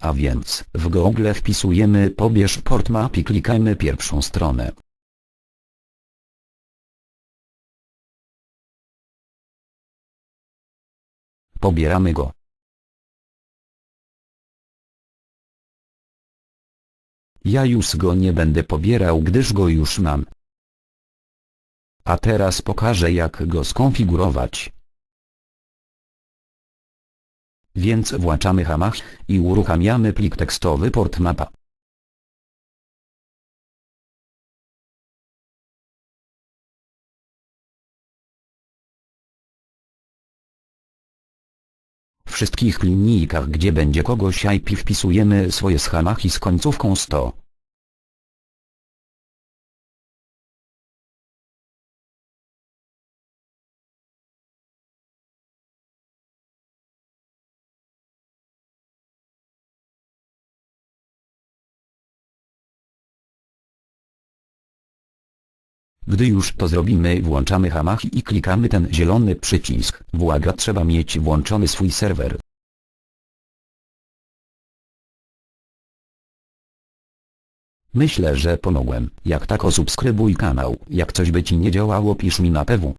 A więc w Google wpisujemy pobierz portmap i klikajmy pierwszą stronę. Pobieramy go. Ja już go nie będę pobierał gdyż go już mam. A teraz pokażę jak go skonfigurować. Więc włączamy Hamach i uruchamiamy plik tekstowy portmapa. W wszystkich linijkach gdzie będzie kogoś IP wpisujemy swoje schemaki z końcówką 100. Gdy już to zrobimy włączamy Hamach i klikamy ten zielony przycisk. Błaga trzeba mieć włączony swój serwer. Myślę, że pomogłem. Jak tak subskrybuj kanał. Jak coś by ci nie działało pisz mi na PW.